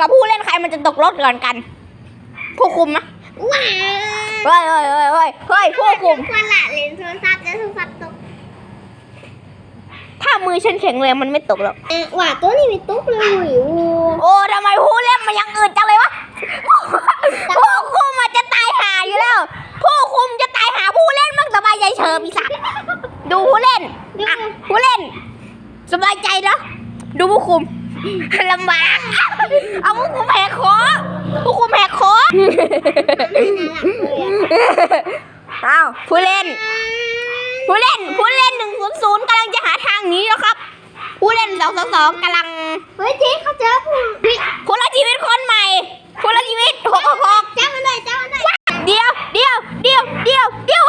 กับผู้เล่นใครมันจะตกรถก่อนกัน ผู้คุมนะว้าเฮ้ยเฮ้ยเฮ้ยเฮ้ยเฮ้ยผู้คุมคนละเล่นโทรศัพท์แล้วโทรศัพท์ตก ถ้ามือฉันแข็งแรงมันไม่ตกหรอกเออว่าตัวนี้ไม่ตกเลยโอ้โอ้ทำไมผู้เล่นมันยังอื่นจังเลยวะ ผู้คุมมันจะตายหาอยู่แล้ว ผู้คุมจะตายหาผู้เล่นมั่งสบายใจเชิญพี่สักดูผู้เล่นอะผู้เล่น สบายใจเนอะดูผู้คุม ลำบาก เอาผู้คุณแหกคอผู้คุณแหกคออ้าวผู้เล่น ผู้เล่น ผู้เล่นหนึ่งศูนย์ศูนย์กำลังจะหาทางหนี้แล้วครับ ผู้เล่นสองสองสองกำลัง เฮ้ยเจ๊เขาเจอผู้เฮ้ย คนละชีวิตคนใหม่คนละชีวิตหกหกหก จ้ามันหน่อยจ้ามันหน่อย เดียวเดียวเดียวเดียวเดียว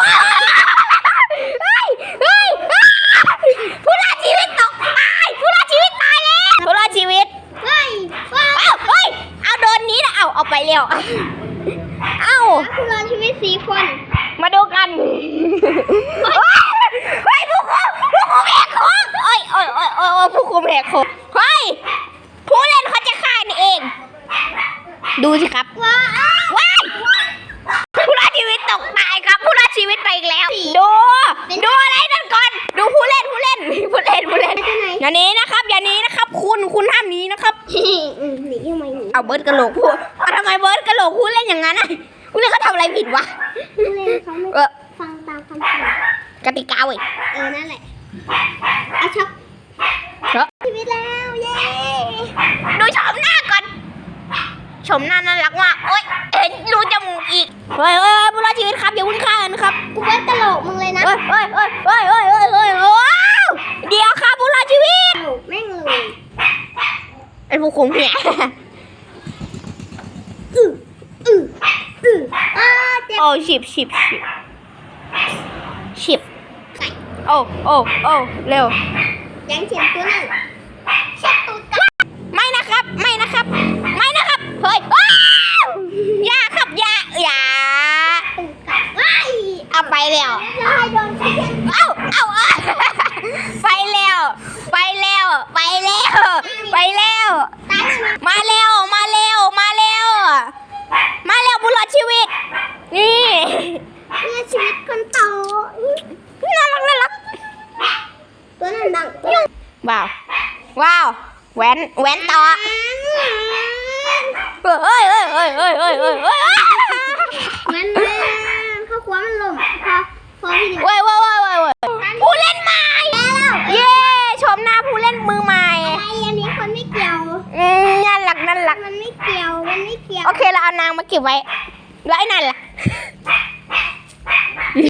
เฮ้ยเฮ้ยผู้ละชีวิตตกตายผู้ละชีวิตตายแล้วผู้ละชีวิต เฮ้ยว้า เอ้าเฮ้ยเอาโดนนี้นะ เอาเอาไปเร็วเอ้าผู้รอดชีวิตสี่คน มาดูกันเฮ้ยผู้คุมผู้คุมแหกโค้งเอ้ยเอ้ยเอ้ยเอ้ยเอ้ยผู้คุมแหกโค้งเฮ้ยผู้เล่นเขาจะฆ่านี่เอง ดูสิครับว้าว้ายผู้รอดชีวิตตกตายครับ ผู้รอดชีวิตไปอีกแล้ว ดู ดูอะไรนั่นก่อน ดูผู้เล่นผู้เล่นผู้เล่นผู้เล่นไปไหนอย่าหนี้นะครับ อย่าหนี้นะครับ คุณคุณห้ามหนี้นะครับอืมหนีทำไมหนีเอาเบิร์ดกระโหลกพูดเอา ทำไมเบิร์ดกระโหลกพูดเล่นอย่างนั้นอะผู้เล่นเขาทำอะไรผิดวะผู้เล่นเขาไม่เออฟังตามคำสั่งกติกาเว้ยเออนั่นแหละเอาช็อปเฮ้ยชีวิตแล้วเย้ดูชมหน้าก่อนชมหน้าน่ารักมากเอ้ยเอ็นรูจมูกอีกเฮ้ยเฮ้ยผู้รอดชีวิตครับอย่าวุ่นฆ่ากันครับกูเบิร์ดกระโหลกมึงเลยนะเฮ้ยเฮ้ยเฮ้ยเฮ้ยเฮ้ยเฮ้ยเฮ้ยว้าวเดี๋ยวครับผู้รอดชีวิตกระโหลกแม่งเลยไอ้ผู้คุมเนี่ย อืออืออืออ้าเจ็บ โอ้ฉิบฉิบฉิบฉิบไก่โอ้โอ้โอ้เร็วยังเฉียบตัวหนึ่งเช็ดตูดกันไม่นะครับ ไม่นะครับ ไม่นะครับเฮ้ยว้าวอย่าครับอย่าอย่าตูดกันว้ายเอาไปแล้วแล้วให้โดนเช็ดเอ้าเอ้าเอ้าไปแล้ว ไปแล้ว ไปแล้ว ไปแล้วตายเลยมาเร็วมาเร็ว มาเร็ว มาเร็วบุรุษชีวิต นี่ เนี่ยชีวิตคนโต น่ารักน่ารัก ตัวนั้นดังยุ่ง ว้าว ว้าวแหวนแหวนต่อเฮ้ยเฮ้ยเฮ้ยเฮ้ยเฮ้ยเฮ้ยเฮ้ยแม่นแม่ข้าวครัวมันหล่มพอพอพี่เดียวเว้ยเว้ยเว้ยเว้ยเว้ยผู้เล่นใหม่เย้ชมหน้าผู้เล่นมือใหม่ไอ้อันนี้คนไม่เกี่ยวอืมน่ารักน่ารักมันไม่เกี่ยวมันไม่เกี่ยวโอเคเราเอานางมาเก็บไว้แล้วไอ้นั่นล่ะ